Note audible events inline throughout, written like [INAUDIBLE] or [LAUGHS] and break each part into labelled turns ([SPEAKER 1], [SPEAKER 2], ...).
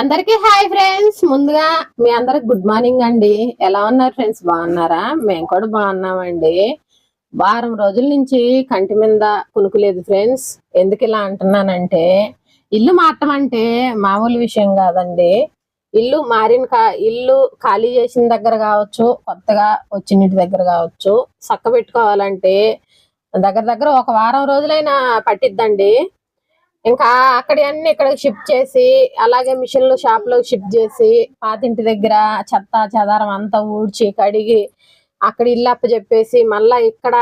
[SPEAKER 1] అందరికి hi friends. ముందుగా మీ అందరికి గుడ్ మార్నింగ్ అండి. ఎలా ఉన్నారు ఫ్రెండ్స్? బాగున్నారా? మేము కూడా బాగున్నామండి. వారం రోజుల నుంచి కంటి మీద కునుకులేదు ఫ్రెండ్స్. ఎందుకు ఇలా అంటున్నానంటే ఇల్లు మారటం అంటే మామూలు విషయం కాదండి. ఇల్లు మారిన కా ఇల్లు ఖాళీ చేసిన దగ్గర కావచ్చు కొత్తగా వచ్చిన దగ్గర కావచ్చు చక్క పెట్టుకోవాలంటే దగ్గర దగ్గర ఒక వారం రోజులైనా పట్టిద్దండి. ఇంకా అక్కడ అన్ని ఇక్కడ షిఫ్ట్ చేసి అలాగే మిషన్లు షాప్లో షిఫ్ట్ చేసి పాతింటి దగ్గర చెత్త చెదారం అంతా ఊడ్చి కడిగి అక్కడ ఇల్లు అప్ప చెప్పేసి మళ్ళా ఇక్కడ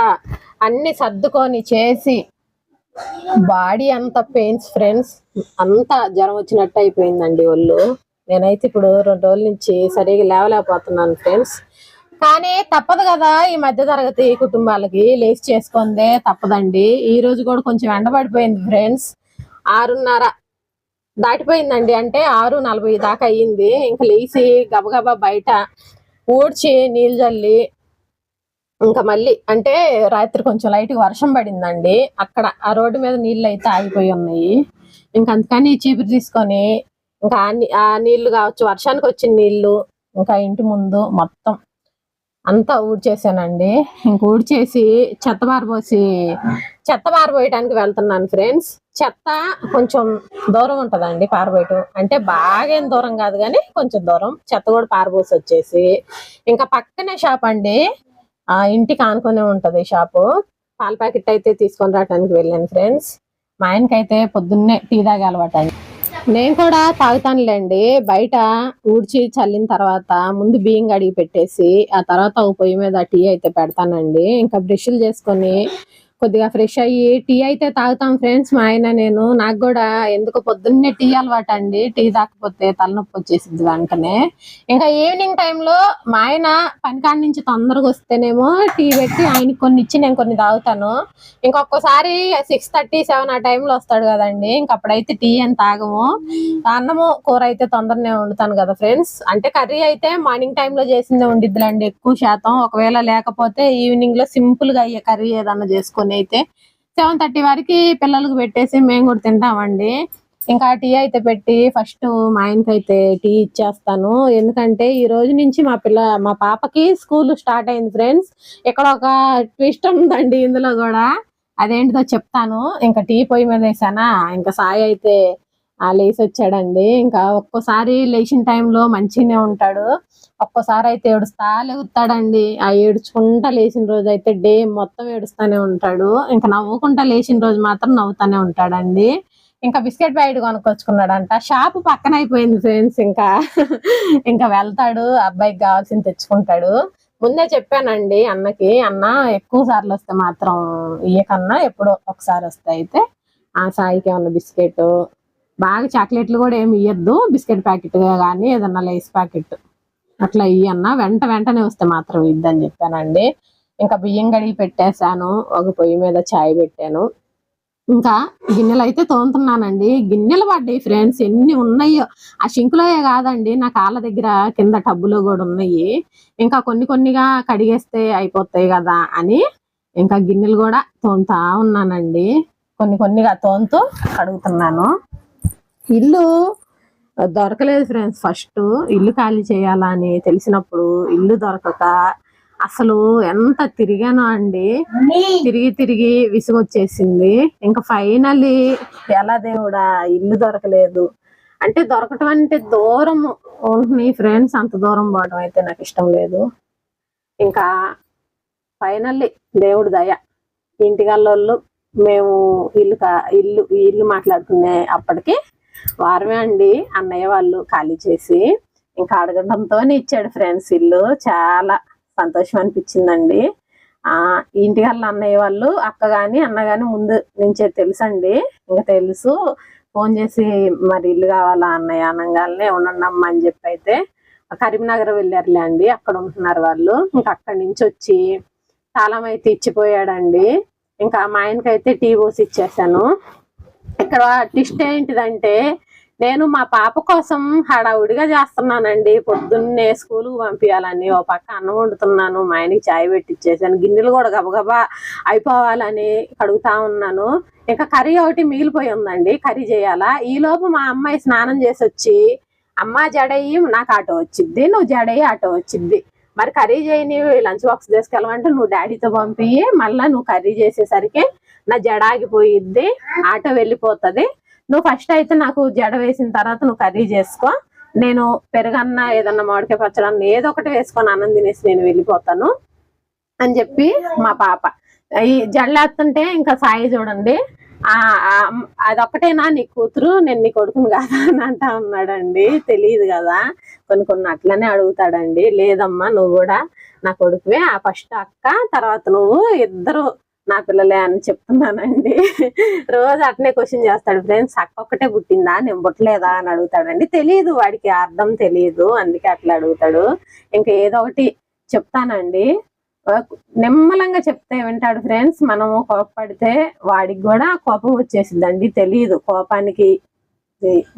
[SPEAKER 1] అన్ని సర్దుకొని చేసి బాడీ అంత పెయిన్స్ ఫ్రెండ్స్ అంతా జ్వరం వచ్చినట్టు అయిపోయిందండి ఒళ్ళు. నేనైతే ఇప్పుడు రెండు రోజుల నుంచి సరిగా లేవలేకపోతున్నాను ఫ్రెండ్స్. కానీ తప్పదు కదా ఈ మధ్య తరగతి కుటుంబాలకి లేచి చేసుకుందే తప్పదండి. ఈ రోజు కూడా కొంచెం ఎండబడిపోయింది ఫ్రెండ్స్. ఆరున్నర దాటిపోయిందండి. అంటే ఆరు నలభై దాకా అయ్యింది. ఇంకా లేచి గబగబా బయట ఊడ్చి నీళ్ళు చల్లి ఇంకా మళ్ళీ అంటే రాత్రి కొంచెం లైట్గా వర్షం పడిందండి. అక్కడ ఆ రోడ్డు మీద నీళ్ళు అయితే ఆగిపోయి ఉన్నాయి. ఇంకా అందుకని చీపురు తీసుకొని ఇంకా ఆ ఆ నీళ్ళు కావచ్చు వర్షానికి వచ్చిన నీళ్ళు ఇంకా ఇంటి ముందు మొత్తం అంతా ఊడ్చేసానండి. ఇంక ఊడ్చేసి చెత్త పారబోసి చెత్త పారబోయటానికి వెళ్తున్నాను ఫ్రెండ్స్. చెత్త కొంచెం దూరం ఉంటదండి పారబోయటం అంటే బాగా ఏం దూరం కాదు కానీ కొంచెం దూరం. చెత్త కూడా పారబోసి వచ్చేసి. ఇంకా పక్కనే షాప్ అండి. ఆ ఇంటికి ఆనుకునే ఉంటుంది షాపు. పాల ప్యాకెట్ అయితే తీసుకొని రావడానికి వెళ్ళాను ఫ్రెండ్స్. మా ఆయనకైతే పొద్దున్నే టీ తాగే అలవాటు అండి నేను కూడా తాగుతానులేండి. బయట ఊడ్చి చల్లిన తర్వాత ముందు బియ్యం కడిగి పెట్టేసి ఆ తర్వాత ఒక పొయ్యి మీద టీ అయితే పెడతానండి. ఇంకా బ్రష్లు చేసుకొని కొద్దిగా ఫ్రెష్ అయ్యి టీ అయితే తాగుతాం ఫ్రెండ్స్ మా ఆయన నేను. నాకు కూడా ఎందుకు పొద్దున్నే టీ అలవాటు అండి టీ తాకపోతే తలనొప్పి వచ్చేసింది వెంటనే ఇంకా ఈవినింగ్ టైంలో మా ఆయన పనికాడి నుంచి తొందరగా వస్తేనేమో టీ పెట్టి ఆయనకి కొన్ని ఇచ్చి నేను కొన్ని తాగుతాను. ఇంకొకసారి సిక్స్ థర్టీ సెవెన్ ఆ టైంలో వస్తాడు కదండి. ఇంకప్పుడైతే టీ అని తాగము. అన్నము కూర అయితే తొందరనే వండుతాను కదా ఫ్రెండ్స్ అంటే కర్రీ అయితే మార్నింగ్ టైంలో చేసిందే ఉండిద్దిలండి ఎక్కువ శాతం. ఒకవేళ లేకపోతే ఈవినింగ్లో సింపుల్గా అయ్యే కర్రీ ఏదన్నా చేసుకొని అయితే సెవెన్ థర్టీ వరకు పిల్లలకు పెట్టేసి మేము కూడా తింటామండి. ఇంకా టీ అయితే పెట్టి ఫస్ట్ మా ఆయనకి అయితే టీ ఇచ్చేస్తాను. ఎందుకంటే ఈ రోజు నుంచి మా పిల్ల మా పాపకి స్కూల్ స్టార్ట్ అయింది ఫ్రెండ్స్. ఇక్కడ ఒక ట్విస్ట్ ఉందండి ఇందులో కూడా. అదేంటిదో చెప్తాను. ఇంకా టీ పొయ్యి మీద వేసానా? ఇంకా సాయి అయితే ఆ లేచి వచ్చాడండి. ఇంకా ఒక్కోసారి లేచిన టైంలో మంచిగానే ఉంటాడు. ఒక్కోసారి అయితే ఏడుస్తా లేగుతాడండి. ఆ ఏడుచుకుంటా లేచిన రోజు అయితే డే మొత్తం ఏడుస్తానే ఉంటాడు. ఇంకా నవ్వుకుంటా లేచిన రోజు మాత్రం నవ్వుతానే ఉంటాడండి. ఇంకా బిస్కెట్ ప్యాకెట్ కొనుక్కొచ్చుకున్నాడంట. షాప్ పక్కన అయిపోయింది ఫ్రెండ్స్ ఇంకా. ఇంకా వెళ్తాడు. అబ్బాయికి కావాల్సింది తెచ్చుకుంటాడు. ముందే చెప్పానండి అన్నకి అన్న ఎక్కువ సార్లు వస్తే మాత్రం ఇయ్యకన్నా ఎప్పుడో ఒకసారి వస్తే అయితే ఆ సాయికి ఏమన్నా బిస్కెట్ బాగా చాక్లెట్లు కూడా ఏమి ఇవ్వద్దు బిస్కెట్ ప్యాకెట్ కానీ ఏదన్నా లేస్ ప్యాకెట్ అట్లా ఇయ్యన్నా వెంట వెంటనే వస్తే మాత్రం ఇద్దని చెప్పానండి. ఇంకా బియ్యం కడిగి పెట్టేశాను. ఒక పొయ్యి మీద చాయ్ పెట్టాను. ఇంకా గిన్నెలు అయితే తోముతున్నానండి. గిన్నెలు పడ్డాయి ఫ్రెండ్స్. ఎన్ని ఉన్నాయో. ఆ షింకులోయే కాదండి. నా కాళ్ళ దగ్గర కింద టబ్బులో కూడా ఉన్నాయి. ఇంకా కొన్ని కొన్నిగా కడిగేస్తే అయిపోతాయి కదా అని ఇంకా గిన్నెలు కూడా తోముతా ఉన్నానండి. కొన్ని కొన్నిగా తోముతూ కడుగుతున్నాను. ఇల్లు దొరకలేదు ఫ్రెండ్స్ ఫస్ట్ ఇల్లు ఖాళీ చేయాలని తెలిసినప్పుడు ఇల్లు దొరకక అసలు ఎంత తిరిగానో అండి. తిరిగి తిరిగి విసుగొచ్చేసింది. ఇంకా ఫైనల్లీ ఎలా దేవుడా ఇల్లు దొరకలేదు. అంటే దొరకటం అంటే దూరం ఉంటున్నాయి ఫ్రెండ్స్ అంత దూరం పోవడం అయితే నాకు ఇష్టం లేదు. ఇంకా ఫైనల్లీ దేవుడు దయ. ఇంటిగల్లోళ్ళు మేము ఇల్లు కా- ఇల్లు ఇల్లు మాట్లాడుకునే అప్పటికి వారమే అండి. అన్నయ్య వాళ్ళు ఖాళీ చేసి ఇంకా అడగడంతోనే ఇచ్చాడు ఫ్రెండ్స్ ఇల్లు. చాలా సంతోషం అనిపించిందండి. ఇంటికల్లా ఇంటి అన్నయ్య వాళ్ళు అక్క కానీ అన్న కానీ ముందు నుంచే తెలుసండి. ఇంకా తెలుసు ఫోన్ చేసి మరి ఇల్లు కావాలా అన్నయ్య అనగానే ఉండమ్మా అని చెప్పి అయితే కరీంనగర్ వెళ్ళారులే అండి. అక్కడ ఉంటున్నారు వాళ్ళు. ఇంకా అక్కడి నుంచి వచ్చి తాళం అయితే ఇచ్చిపోయాడండి. ఇంకా మా ఆయనకైతే టీ పోసి ఇచ్చేసాను. ఇక్కడ ట్విస్ట్ ఏంటిదంటే నేను మా పాప కోసం హడావుడిగా చేస్తున్నానండి. పొద్దున్నే స్కూల్ పంపించాలని ఓ పక్క అన్నం వండుతున్నాను. మా ఆయనకి చాయ్ పెట్టిచ్చేసాను. గిన్నెలు కూడా గబగబా అయిపోవాలని కడుగుతా ఉన్నాను. ఇంకా కర్రీ ఒకటి మిగిలిపోయి ఉందండి. కర్రీ చేయాలా? ఈ లోపు మా అమ్మాయి స్నానం చేసి వచ్చి అమ్మ జడయ్యి నాకు ఆటో వచ్చిద్ది. నువ్వు జడయ్యి ఆటో వచ్చిద్ది. మరి కర్రీ చేయని లంచ్ బాక్స్ తీసుకెళ్ళమంటే నువ్వు డాడీతో పంపి మళ్ళీ నువ్వు కర్రీ చేసేసరికి నా జడ ఆగిపోయిద్ది ఆటో వెళ్ళిపోతుంది. నువ్వు ఫస్ట్ అయితే నాకు జడ వేసిన తర్వాత నువ్వు కర్రీ చేసుకో. నేను పెరుగన్న ఏదన్నా మామిడికాయ పచ్చడన్న ఏదో ఒకటి వేసుకొని అన్నం తినేసి నేను వెళ్ళిపోతాను అని చెప్పి మా పాప. ఈ జడలేస్తుంటే ఇంకా సాయి చూడండి ఆ అదొక్కటేనా నీ కూతురు? నేను నీ కొడుకుని కదా అని అంటా ఉన్నాడండి. తెలియదు కదా. కొన్ని కొన్ని అట్లనే అడుగుతాడండి. లేదమ్మా నువ్వు కూడా నా కొడుకువే. ఆ ఫస్ట్ అక్క తర్వాత నువ్వు ఇద్దరు నా పిల్లలే అని చెప్తున్నానండి. రోజు అట్నే క్వశ్చన్ చేస్తాడు ఫ్రెండ్స్ అక్క ఒక్కటే పుట్టిందా? నేను పుట్టలేదా? అని అడుగుతాడండి. తెలియదు వాడికి అర్థం తెలియదు అందుకే అట్లా అడుగుతాడు. ఇంకా ఏదో ఒకటి చెప్తానండి. నిమ్మలంగా చెప్తే వింటాడు ఫ్రెండ్స్ మనము కోపపడితే వాడికి కూడా కోపం వచ్చేసిందండి తెలియదు కోపానికి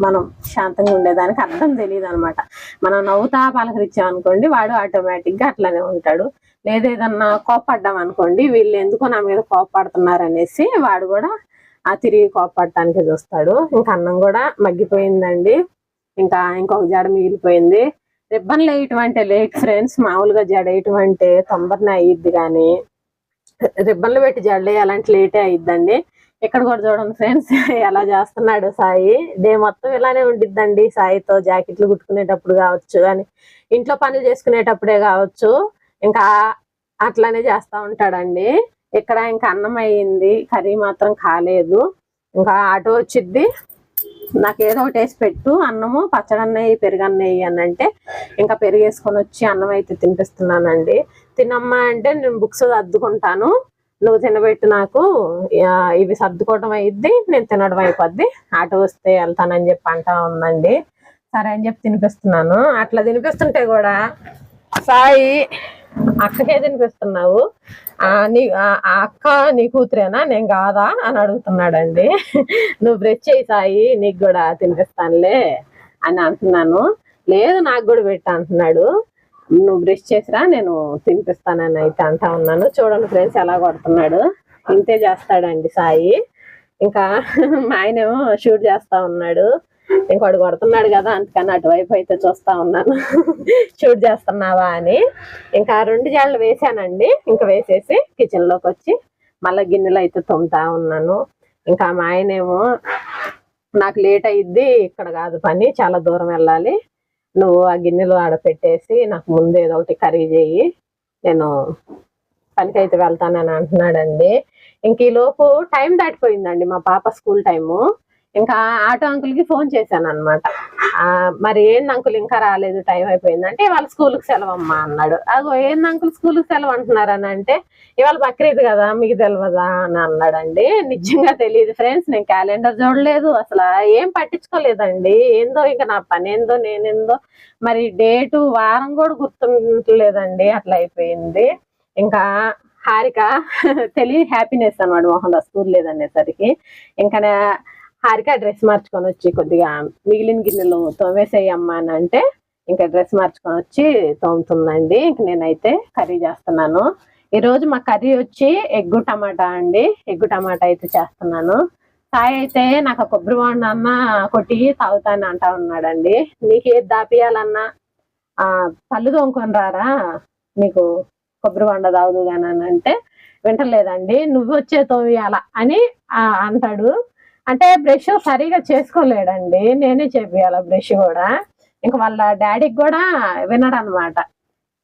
[SPEAKER 1] మనం శాంతంగా ఉండేదానికి అర్థం తెలియదు అనమాట మనం నవ్వుతా పలకరించాం అనుకోండి వాడు ఆటోమేటిక్గా అట్లానే ఉంటాడు. లేదా ఏదన్నా కోపడ్డాం అనుకోండి వీళ్ళు ఎందుకో నా మీద కోపడుతున్నారు అనేసి వాడు కూడా ఆ తిరిగి కోపడటానికి చూస్తాడు ఇంకా అన్నం కూడా మగ్గిపోయిందండి. ఇంకా ఇంకొక జడ మిగిలిపోయింది. రిబ్బన్లు వేయటం అంటే లేట్ ఫ్రెండ్స్ మామూలుగా జడ వేయటం అంటే తొందరనే అయ్యిద్ది కానీ రిబ్బన్లు పెట్టి జడలు వేయాలంటే లేటే అయ్యిద్దండి ఇక్కడ కూడా చూడండి ఫ్రెండ్స్ ఎలా చేస్తున్నాడు సాయి. డే మొత్తం ఇలానే ఉండిద్దండి సాయితో జాకెట్లు కుట్టుకునేటప్పుడు కావచ్చు కానీ ఇంట్లో పనులు చేసుకునేటప్పుడే కావచ్చు. ఇంకా అట్లానే చేస్తూ ఉంటాడండి. ఇక్కడ ఇంకా అన్నం అయ్యింది. కర్రీ మాత్రం కాలేదు. ఇంకా ఆటో వచ్చిద్ది. నాకు ఏదో ఒకటి వేసి పెట్టు. అన్నము పచ్చడన్నయ్యి పెరుగన్నయ్యి అని అంటే ఇంకా పెరుగు వేసుకొని వచ్చి అన్నం అయితే తినిపిస్తున్నానండి. తినమ్మా అంటే నేను బుక్స్ అద్దుకుంటాను నువ్వు తినబెట్టు నాకు. ఇవి సర్దుకోవడం అయిద్ది. నేను తినడం అయిపోద్ది. ఆటో వస్తే వెళ్తానని చెప్పి అంటా ఉందండి. సరే అని చెప్పి తినిపిస్తున్నాను. అట్లా తినిపిస్తుంటే కూడా సాయి అక్కకే తినిపిస్తున్నావు? నీ ఆ- అక్క నీ కూతురేనా? నేను కాదా? అని అడుగుతున్నాడండి. నువ్వు బ్రష్ చేయి సాయి నీకు కూడా తినిపిస్తానులే అని అంటున్నాను. లేదు నాకు కూడా పెట్ట అంటున్నాడు. నువ్వు బ్రష్ చేసిరా నేను తినిపిస్తానని అయితే అంటా ఉన్నాను. చూడండి ఫ్రెండ్స్ ఎలా కొడుతున్నాడు. ఇంతే చేస్తాడండి సాయి. ఇంకా మా ఆయనేమో షూట్ చేస్తా ఉన్నాడు. ఇంకోటి కొడుతున్నాడు కదా అందుకని అటువైపు అయితే చూస్తా ఉన్నాను. షూట్ చేస్తున్నావా అని. ఇంకా రెండు జాళ్ళు వేసానండి ఇంకా వేసేసి కిచెన్లోకి వచ్చి మళ్ళీ గిన్నెలు అయితే తొమ్ముతా ఉన్నాను. ఇంకా మా ఆయనేమో నాకు లేట్ అయ్యిద్ది ఇక్కడ కాదు పని చాలా దూరం వెళ్ళాలి. నువ్వు ఆ గిన్నెలు ఆడ పెట్టేసి నాకు ముందు ఏదో ఒకటి కర్రీ చేయి. నేను పనికి అయితే వెళ్తానని అంటున్నాడండి. ఇంక ఈ లోపు టైం దాటిపోయిందండి. మా పాప స్కూల్ టైము. ఇంకా ఆటో అంకుల్కి ఫోన్ చేశాను అనమాట మరి ఏంది అంకుల్ ఇంకా రాలేదు టైం అయిపోయిందంటే ఇవాళ వాళ్ళ స్కూల్కి సెలవు అమ్మా అన్నాడు. అగో ఏంది అంకుల్ స్కూల్కి సెలవు అని అంటే ఇవాళ బక్రీద్ కదా మీకు తెలియదా అని అన్నాడండి. నిజంగా తెలియదు ఫ్రెండ్స్ నేను క్యాలెండర్ చూడలేదు. అసలు ఏం పట్టించుకోలేదండి. ఏందో ఇంకా నా పని ఏందో నేనేందో మరి డేటు వారం కూడా గుర్తుండలేదండి. అట్లా అయిపోయింది. ఇంకా హారిక తెలియ హ్యాపీనెస్ అనమాట మొహంలో స్కూల్ లేదనేసరికి. ఇంకా హారిక డ్రెస్ మార్చుకొని వచ్చి కొద్దిగా మిగిలిన గిన్నెలు తోమేసేయమ్మా అని అంటే ఇంకా డ్రెస్ మార్చుకొని వచ్చి తోముతుందండి. ఇంక నేనైతే కర్రీ చేస్తున్నాను. ఈరోజు మా కర్రీ వచ్చి ఎగ్గు టమాటా అండి. ఎగ్గు టమాటా అయితే చేస్తున్నాను. సాయి అయితే నాకు కొబ్బరి బొండ అన్న కొట్టి తాగుతాను అంటా ఉన్నాడండి. నీకు ఏది దాపియాలన్నా ఆ పళ్ళు తోముకొని రారా? నీకు కొబ్బరి బొండ తాగుదు కానీ అని అంటే వింటలేదండి. నువ్వు వచ్చే తోమియాల అని అంటాడు. అంటే బ్రష్ సరిగా చేసుకోలేడండి. నేనే చేపియాల బ్రష్ కూడా. ఇంకా వాళ్ళ డాడీకి కూడా వినడు అనమాట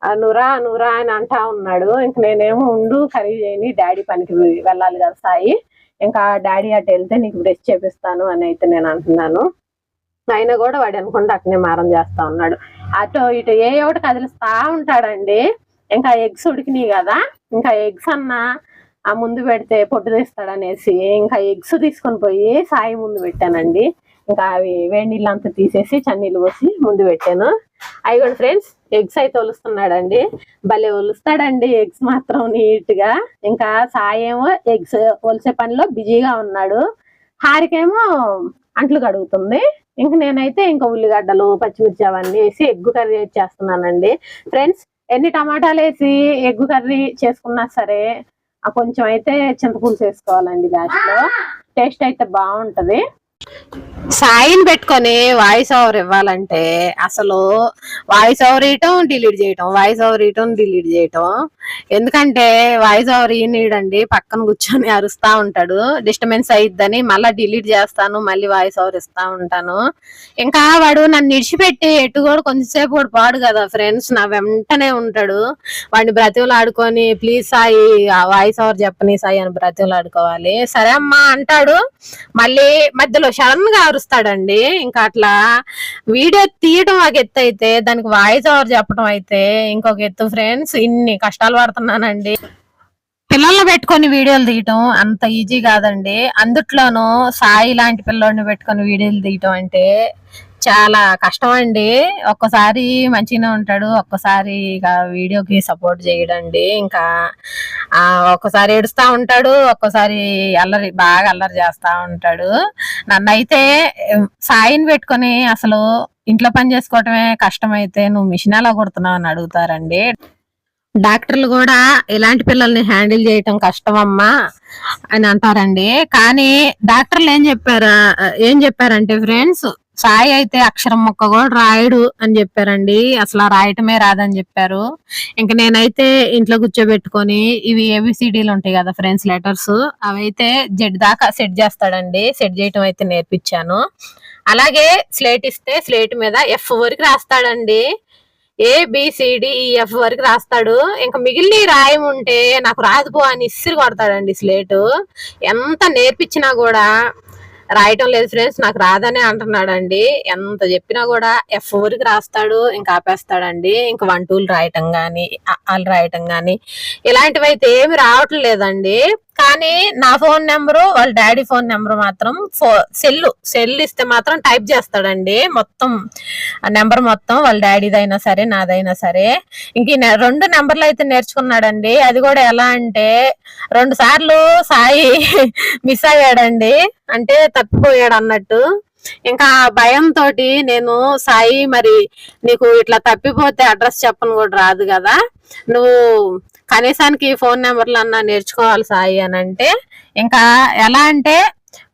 [SPEAKER 1] నువ్వురా నువ్వురా అని అంటా ఉన్నాడు. ఇంక నేనేమో ఉండు కర్రీ చేయని డాడీ పనికి వెళ్ళాలి కదా సాయి. ఇంకా డాడీ అటు వెళ్తే నీకు బ్రష్ చేపిస్తాను అని అయితే నేను అంటున్నాను. అయినా కూడా వాడు అనుకుంటే అట్నే మారం చేస్తా ఉన్నాడు. అటు ఇటు ఏ ఒకటి కదిలిస్తా ఉంటాడండి. ఇంకా ఎగ్స్ ఉడికినాయి కదా. ఇంకా ఎగ్స్ అన్నా ఆ ముందు పెడితే పొట్టు తీస్తాడనేసి ఇంకా ఎగ్స్ తీసుకొని పోయి సాయి ముందు పెట్టానండి. ఇంకా అవి వేడి నీళ్ళు అంతా తీసేసి చన్నీళ్ళు పోసి ముందు పెట్టాను. అవి కూడా ఫ్రెండ్స్ ఎగ్స్ అయితే ఒలుస్తున్నాడండి. భలే ఒలుస్తాడండి ఎగ్స్ మాత్రం నీట్గా ఇంకా సాయి ఏమో ఎగ్స్ ఒలిసే పనిలో బిజీగా ఉన్నాడు. హారికేమో అంట్లు కడుగుతుంది. ఇంక నేనైతే ఇంకా ఉల్లిగడ్డలు పచ్చిమిర్చి అవన్నీ వేసి ఎగ్గు కర్రీ చేస్తున్నానండి. ఫ్రెండ్స్ ఎన్ని టమాటాలు వేసి ఎగ్గు కర్రీ చేసుకున్నా సరే కొంచెం అయితే చింతపులుసు వేసుకోవాలండి లాస్ట్లో. టేస్ట్ అయితే బాగుంటది. సాయిని పెట్టుకొని వాయిస్ ఓవర్ ఇవ్వాలంటే అసలు వాయిస్ ఓవర్ ఇయటం డిలీట్ చేయటం వాయిస్ ఓవర్ ఇయటం డిలీట్ చేయటం. ఎందుకంటే వాయిస్ ఓవర్ ఈయనీడండి పక్కన కూర్చొని అరుస్తా ఉంటాడు. డిస్టర్బెన్స్ అయిద్దని మళ్ళీ డిలీట్ చేస్తాను మళ్ళీ వాయిస్ ఓవర్ ఇస్తా ఉంటాను. ఇంకా వాడు నన్ను ఇడిచిపెట్టి ఎటు కూడా కొంచెంసేపు కూడా పాడు కదా ఫ్రెండ్స్ నా వెంటనే ఉంటాడు. వాడిని బ్రతివులు ఆడుకొని ప్లీజ్ సాయి వాయిస్ ఓవర్ చెప్పని సాయి అని బ్రతివులు ఆడుకోవాలి సరే అమ్మా అంటాడు. మళ్ళీ మధ్యలో సడన్గా చూస్తాడండి. ఇంకా అట్లా వీడియో తీయడం ఒక ఎత్తు అయితే దానికి వాయిస్ ఓవర్ చెప్పడం అయితే ఇంకొక ఎత్తు ఫ్రెండ్స్. ఇన్ని కష్టాలు పడుతున్నానండి. పిల్లల్ని పెట్టుకొని వీడియోలు తీయటం అంత ఈజీ కాదండి. అందుట్లోనూ సాయి లాంటి పిల్లోడిని పెట్టుకొని వీడియోలు తీయటం అంటే చాలా కష్టం అండి. ఒక్కసారి మంచిగానే ఉంటాడు. ఒక్కసారి ఇక వీడియోకి సపోర్ట్ చేయడండి. ఇంకా ఒక్కసారి ఏడుస్తూ ఉంటాడు. ఒక్కసారి అల్లరి బాగా అల్లరి చేస్తూ ఉంటాడు. నన్ను అయితే సాయిని పెట్టుకొని అసలు ఇంట్లో పని చేసుకోవటమే కష్టమైతే నువ్వు మిషన్ ఎలా కొడుతున్నావు అని అడుగుతారండి. డాక్టర్లు కూడా ఇలాంటి పిల్లల్ని హ్యాండిల్ చేయటం కష్టం అమ్మా అని అంటారండి. కానీ డాక్టర్లు ఏం చెప్పారా ఏం చెప్పారంటే ఫ్రెండ్స్ సాయి అయితే అక్షరం మొక్క కూడా రాయడు అని చెప్పారండి. అసలు రాయటమే రాదని చెప్పారు. ఇంక నేనైతే ఇంట్లో కూర్చోబెట్టుకొని ఇవి ఏబిసిడీలు ఉంటాయి కదా ఫ్రెండ్స్ లెటర్స్ అవైతే జెడ్ దాకా సెట్ చేస్తాడండి. సెట్ చేయటం అయితే నేర్పించాను. అలాగే స్లేట్ ఇస్తే స్లేట్ మీద ఎఫ్ వరకు రాస్తాడండి. ఏ ఎఫ్ వరకు రాస్తాడు. ఇంకా మిగిలిన రాయం ఉంటే నాకు రాదు పో అని ఇసిరి కొడతాడండి స్లేటు ఎంత నేర్పించినా కూడా రాయటం లేదు ఫ్రెండ్స్ నాకు రాదనే అంటున్నాడండి. ఎంత చెప్పినా కూడా ఎఫ్ ఊరికి రాస్తాడు ఇంకా ఆపేస్తాడండి. ఇంకా వన్ టూలు రాయటం కానీ వాళ్ళు రాయటం కానీ ఇలాంటివి అయితే ఏమి రావటం లేదండి కానీ నా ఫోన్ నెంబరు వాళ్ళ డాడీ ఫోన్ నెంబర్ మాత్రం ఫో సెల్ సెల్ ఇస్తే మాత్రం టైప్ చేస్తాడండి. మొత్తం ఆ నెంబర్ మొత్తం వాళ్ళ డాడీదైనా సరే నాదైనా సరే. ఇంక ఈ నె- రెండు నెంబర్లు అయితే నేర్చుకున్నాడండి. అది కూడా ఎలా అంటే రెండు సార్లు సాయి [LAUGHS] మిస్ అయ్యాడండి. అంటే తప్పిపోయాడు అన్నట్టు. ఇంకా భయంతో నేను సాయి మరి నీకు ఇట్లా తప్పిపోతే అడ్రస్ చెప్పను కూడా రాదు కదా. నువ్వు కనీసానికి ఫోన్ నెంబర్లు అన్నా నేర్చుకోవాలి సాయి అని అంటే ఇంకా ఎలా అంటే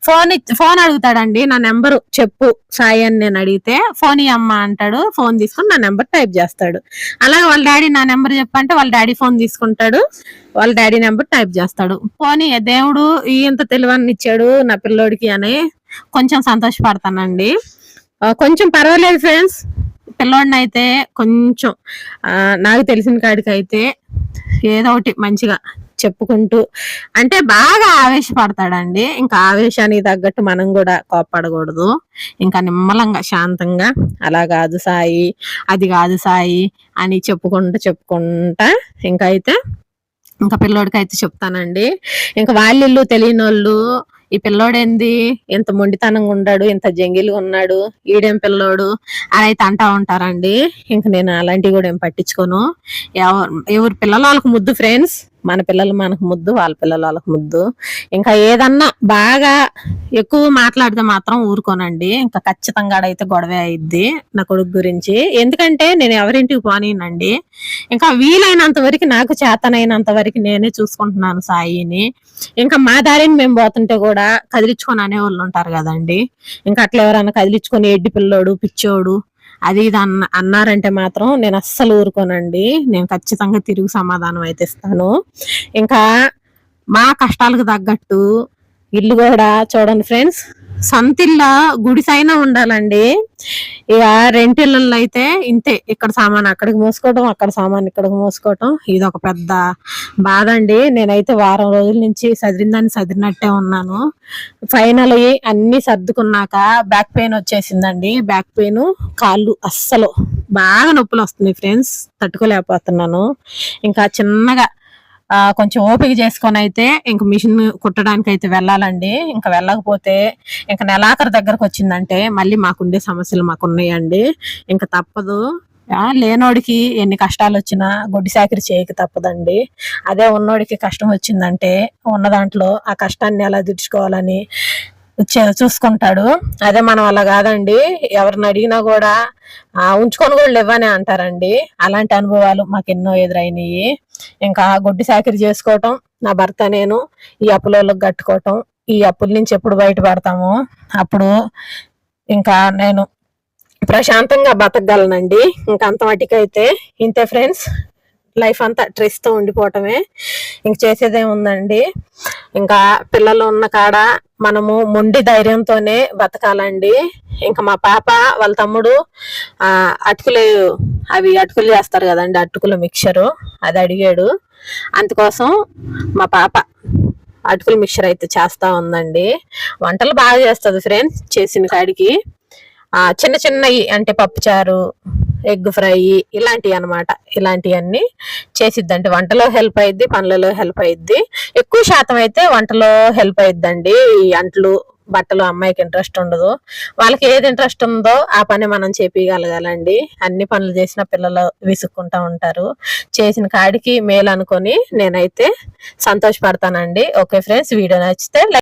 [SPEAKER 1] ఫోన్ ఫోన్ అడుగుతాడండి నా నెంబర్ చెప్పు సాయి అని నేను అడిగితే ఫోన్ అమ్మ అంటాడు ఫోన్ తీసుకుని నా నెంబర్ టైప్ చేస్తాడు. అలాగే వాళ్ళ డాడీ నా నెంబర్ చెప్పంటే వాళ్ళ డాడీ ఫోన్ తీసుకుంటాడు వాళ్ళ డాడీ నెంబర్ టైప్ చేస్తాడు. పోనీ దేవుడు ఈ ఇంత తెలివని ఇచ్చాడు నా పిల్లోడికి అని కొంచెం సంతోషపడతానండి. కొంచెం పర్వాలేదు ఫ్రెండ్స్ పిల్లోడిని అయితే కొంచెం నాకు తెలిసిన కాడికి అయితే ఏదో ఒకటి మంచిగా చెప్పుకుంటూ అంటే బాగా ఆవేశపడతాడండి. ఇంకా ఆవేశానికి తగ్గట్టు మనం కూడా కోప్పడకూడదు. ఇంకా నిమ్మలంగా శాంతంగా అలా కాదు సాయి అది కాదు సాయి అని చెప్పుకుంటూ చెప్పుకుంటా ఇంకా అయితే ఇంకా పిల్లోడికి అయితే చెప్తానండి. ఇంకా వాళ్ళిల్లు తెలియని వాళ్ళు ఈ పిల్లోడేంది? ఎంత మొండితనంగా ఉన్నాడు ఎంత జంగిలుగా ఉన్నాడు ఈడేం పిల్లోడు అని అయితే అంటా ఉంటారండి. ఇంక నేను అలాంటివి కూడా ఏం పట్టించుకోను. ఎవరు ఎవరు పిల్లలు ముద్దు ఫ్రెండ్స్. మన పిల్లలు మనకు ముద్దు వాళ్ళ పిల్లలు వాళ్ళకి ముద్దు. ఇంకా ఏదన్నా బాగా ఎక్కువ మాట్లాడితే మాత్రం ఊరుకోనండి. ఇంకా ఖచ్చితంగా అయితే గొడవే అయిద్ది నా కొడుకు గురించి. ఎందుకంటే నేను ఎవరింటికి పోనీనండి. ఇంకా వీలైనంత వరకు నాకు చేతనైనంత వరకు నేనే చూసుకుంటున్నాను సాయిని. ఇంకా మా దారిని మేము పోతుంటే కూడా కదిలించుకొని అనేవాళ్ళు ఉంటారు కదండి. ఇంకా అట్లా ఎవరైనా కదిలించుకొని ఎడ్డి పిల్లోడు పిచ్చోడు అది ఇది అన్న అన్నారంటే మాత్రం నేను అస్సలు ఊరుకోనండి. నేను ఖచ్చితంగా తిరుగు సమాధానం అయితే ఇస్తాను. ఇంకా మా కష్టాలకు తగ్గట్టు ఇల్లు కూడా చూడండి ఫ్రెండ్స్. సొంతిల్లా గుడిసైనా ఉండాలండి. ఇక రెంటిళ్ళల్లో అయితే ఇంతే ఇక్కడ సామాన్ అక్కడికి మోసుకోవటం అక్కడ సామాన్ ఇక్కడికి మోసుకోవటం. ఇది ఒక పెద్ద బాధ అండి నేనైతే వారం రోజుల నుంచి సదిరిందని సదిరినట్టే ఉన్నాను. ఫైనల్ అన్ని సర్దుకున్నాక బ్యాక్ పెయిన్ వచ్చేసిందండి. బ్యాక్ పెయిన్ కాళ్ళు అస్సలు బాగా నొప్పులు వస్తున్నాయి ఫ్రెండ్స్. తట్టుకోలేకపోతున్నాను. ఇంకా చిన్నగా కొంచెం ఓపిక చేసుకొని అయితే ఇంక మిషన్ కుట్టడానికి అయితే వెళ్ళాలండి. ఇంకా వెళ్ళకపోతే ఇంకా నెలాఖరు దగ్గరకు వచ్చిందంటే మళ్ళీ మాకుండే సమస్యలు మాకు ఉన్నాయండి ఇంకా తప్పదు. లేనోడికి ఎన్ని కష్టాలు వచ్చినా గొడ్డి సాకిరి చేయక తప్పదండి. అదే ఉన్నోడికి కష్టం వచ్చిందంటే ఉన్న దాంట్లో ఆ కష్టాన్ని ఎలా తీర్చుకోవాలని చూసుకుంటాడు. అదే మనం అలా కాదండి. ఎవరిని అడిగినా కూడా ఉంచుకొని కూడా ఇవ్వనే అంటారండి. అలాంటి అనుభవాలు మాకు ఎన్నో ఎదురైనాయి. ఇంకా గొడ్డి సాకిరి చేసుకోవటం నా భర్త నేను ఈ అప్పులలోకి కట్టుకోవటం ఈ అప్పుల నుంచి ఎప్పుడు బయటపడతామో అప్పుడు ఇంకా నేను ప్రశాంతంగా బతకగలనండి. ఇంకా అంత మటుకైతే ఇంతే ఫ్రెండ్స్. లైఫ్ అంతా stress తో ఉండిపోవటమే. ఇంక చేసేదేముందండి. ఇంకా పిల్లలు ఉన్న కాడ మనము మొండి ధైర్యంతోనే బతకాలండి. ఇంకా మా పాప వాళ్ళ తమ్ముడు అటుకులు అవి అటుకులు చేస్తారు కదండి అటుకుల మిక్చరు అది అడిగాడు. అందుకోసం మా పాప అటుకుల మిక్చర్ అయితే చేస్తా ఉందండి. వంటలు బాగా చేస్తుంది ఫ్రెండ్స్ చేసిన కాడికి. చిన్న చిన్నవి అంటే పప్పుచారు ఎగ్ ఫ్రై ఇలాంటివి అన్నమాట. ఇలాంటివన్నీ చేసిద్దండి. వంటలో హెల్ప్ అయ్యిద్ది పనులలో హెల్ప్ అయ్యిద్ది ఎక్కువ శాతం అయితే వంటలో హెల్ప్ అయ్యిద్దండి ఈ అంట్లు బట్టలు అమ్మాయికి ఇంట్రెస్ట్ ఉండదు. వాళ్ళకి ఏది ఇంట్రెస్ట్ ఉందో ఆ పని మనం చేపించగలగాలండి అన్ని పనులు చేసిన పిల్లలు విసుక్కుంటూ ఉంటారు. చేసిన కాడికి మేలు అనుకొని నేనైతే సంతోషపడతానండి. ఓకే ఫ్రెండ్స్ వీడియో నచ్చితే